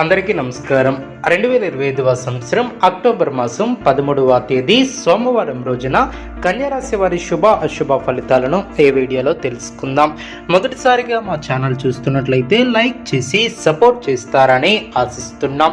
అందరికీ నమస్కారం. రెండు వేల ఇరవై ఐదవ సంవత్సరం అక్టోబర్ మాసం పదమూడవ తేదీ సోమవారం రోజున కన్యారాశి వారి శుభ అశుభ ఫలితాలను ఈ వీడియోలో తెలుసుకుందాం. మొదటిసారిగా మా ఛానల్ చూస్తున్నట్లయితే లైక్ చేసి సపోర్ట్ చేస్తారని ఆశిస్తున్నాం.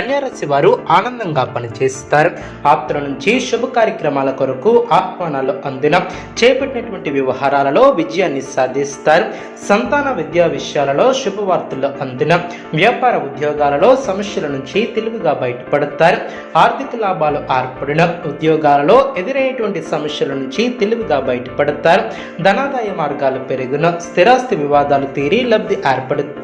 కన్యారాశి వారు ఆనందంగా పనిచేస్తారు. ఆప్తుల నుంచి శుభ కార్యక్రమాల కొరకు ఆహ్వానాలు అందిన చేపట్టినటువంటి వ్యవహారాలలో విజయాన్ని సాధిస్తారు. సంతాన విద్యా విషయాలలో శుభవార్తలు అందిన వ్యాపార ఉద్యోగాలలో సమస్యల నుంచి తెలివిగా బయటపడతారు. ఆర్థిక లాభాలు ఏర్పడిన ఉద్యోగాలలో ఎదురైనటువంటి సమస్యల నుంచి తెలివిగా బయటపడతారు. ధనాదాయ మార్గాలు పెరిగిన స్థిరాస్తి వివాదాలు తీరి లబ్ధి ఏర్పడుతుంది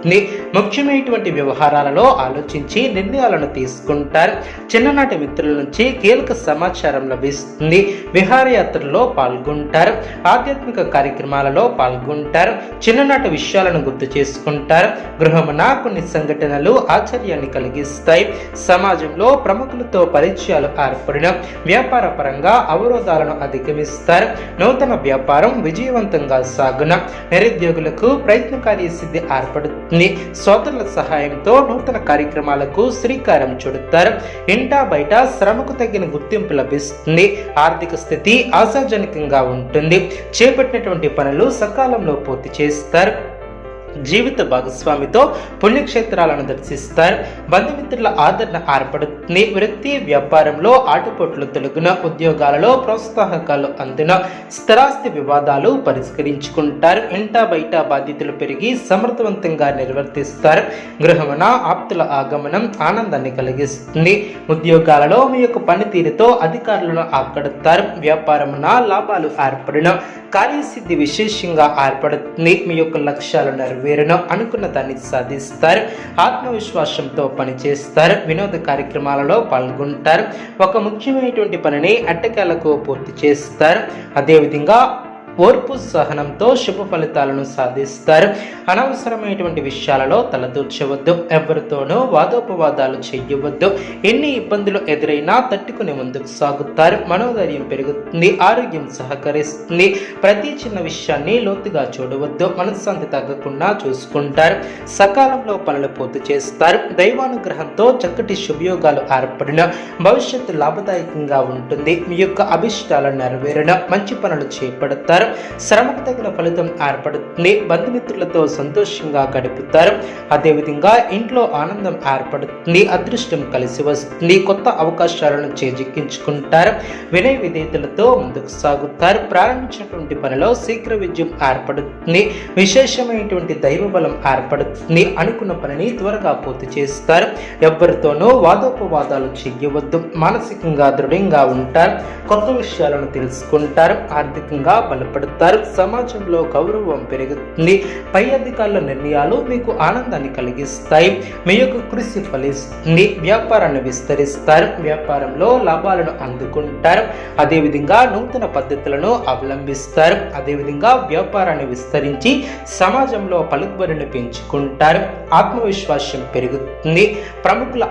ముఖ్యమైనటువంటి వ్యవహారాలలో ఆలోచించి నిర్ణయాలను తీసుకుంటారు. చిన్ననాటి మిత్రుల నుంచి కీలక సమాచారం లభిస్తుంది. విహారయాత్రలో పాల్గొంటారు. ఆధ్యాత్మిక కార్యక్రమాలలో పాల్గొంటారు. చిన్ననాటి విషయాలను గుర్తు చేసుకుంటారు. గృహమున కొన్ని సంఘటనలు ఆశ్చర్యాన్ని కలిగిస్తాయి. సమాజంలో ప్రముఖులతో పరిచయాలు ఏర్పడిన వ్యాపార పరంగా అవరోధాలను అధిగమిస్తారు. నూతన వ్యాపారం విజయవంతంగా సాగున నిరుద్యోగులకు ప్రయత్నకారి సిద్ధి ఏర్పడుతుంది సోదరుల సహాయంతో నూతన కార్యక్రమాలకు శ్రీకారం చుడతారు. ఇంటా బయట శ్రమకు తగిన గుర్తింపు లభిస్తుంది. ఆర్థిక స్థితి ఆశాజనకంగా ఉంటుంది. చేపట్టినటువంటి పనులు సకాలంలో పూర్తి చేస్తారు. జీవిత భాగస్వామితో పుణ్యక్షేత్రాలను దర్శిస్తారు. బంధుమిత్రుల ఆదరణ ఏర్పడుతుంది. వృత్తి వ్యాపారంలో ఆటుపోట్లు తొలగిన ఉద్యోగాలలో ప్రోత్సాహకాలు అందిన స్థిరాస్తి వివాదాలు పరిష్కరించుకుంటారు. ఇంట బయట బాధ్యతలు పెరిగి సమర్థవంతంగా నిర్వర్తిస్తారు. గృహమున ఆప్తుల ఆగమనం ఆనందాన్ని కలిగిస్తుంది. ఉద్యోగాలలో మీ యొక్క పనితీరుతో అధికారులను ఆకడతారు. వ్యాపారమున లాభాలు ఏర్పడిన కార్యసిద్ధి విశేషంగా ఏర్పడుతుంది. మీ యొక్క లక్ష్యాలు నెరవేరును అనుకున్న దాన్ని సాధిస్తారు. ఆత్మవిశ్వాసంతో పనిచేస్తారు. వినోద కార్యక్రమాలలో పాల్గొంటారు. ఒక ముఖ్యమైనటువంటి పనిని అట్టకాలకు పూర్తి చేస్తారు. అదేవిధంగా ఓర్పు సహనంతో శుభ ఫలితాలను సాధిస్తారు. అనవసరమైనటువంటి విషయాలలో తలదూర్చవద్దు. ఎవరితోనూ వాదోపవాదాలు చేయవద్దు. ఎన్ని ఇబ్బందులు ఎదురైనా తట్టుకుని ముందుకు సాగుతారు. మనోధైర్యం పెరుగుతుంది. ఆరోగ్యం సహకరిస్తుంది. ప్రతి చిన్న విషయాన్ని లోతుగా చూడవద్దు. మనశ్శాంతి తగ్గకుండా చూసుకుంటారు. సకాలంలో పనులు పూర్తి చేస్తారు. దైవానుగ్రహంతో చక్కటి శుభయోగాలు ఏర్పడిన భవిష్యత్తు లాభదాయకంగా ఉంటుంది. మీ యొక్క అభిష్టాల నెరవేరిన మంచి పనులు చేపడతారు. శ్రమకు తగిన ఫలితం ఏర్పడుతుంది. బంధుమిత్రులతో సంతోషంగా గడుపుతారు. అదేవిధంగా ఇంట్లో ఆనందం ఏర్పడుతుంది. అదృష్టం కలిసి వస్తుంది. కొత్త అవకాశాలను చేజిక్కించుకుంటారు. వినయ విధేయతలతో ముందుకు సాగుతారు. ప్రారంభించినటువంటి పనిలో శీఘ్ర విజయం ఏర్పడుతుంది. విశేషమైనటువంటి దైవ బలం ఏర్పడుతుంది. అనుకున్న పనిని త్వరగా పూర్తి చేస్తారు. ఎవరితోనూ వాదోపవాదాలు చెయ్యవద్దు. మానసికంగా దృఢంగా ఉంటారు. కొత్త విషయాలను తెలుసుకుంటారు. ఆర్థికంగా బలపడతారు సమాజంలో గౌరవం పెరుగుతుంది. పై అధికారుల నిర్ణయాలు మీకు ఆనందాన్ని కలిగిస్తాయి. మీ యొక్క కృషి ఫలిస్తుంది. వ్యాపారాన్ని విస్తరిస్తారు. వ్యాపారంలో లాభాలను అందుకుంటారు. అదేవిధంగా నూతన పద్ధతులను అవలంబిస్తారు. అదేవిధంగా వ్యాపారాన్ని విస్తరించి సమాజంలో పలుకుబడిని పెంచుకుంటారు. ఆత్మవిశ్వాసం పెరుగుతుంది. ప్రముఖుల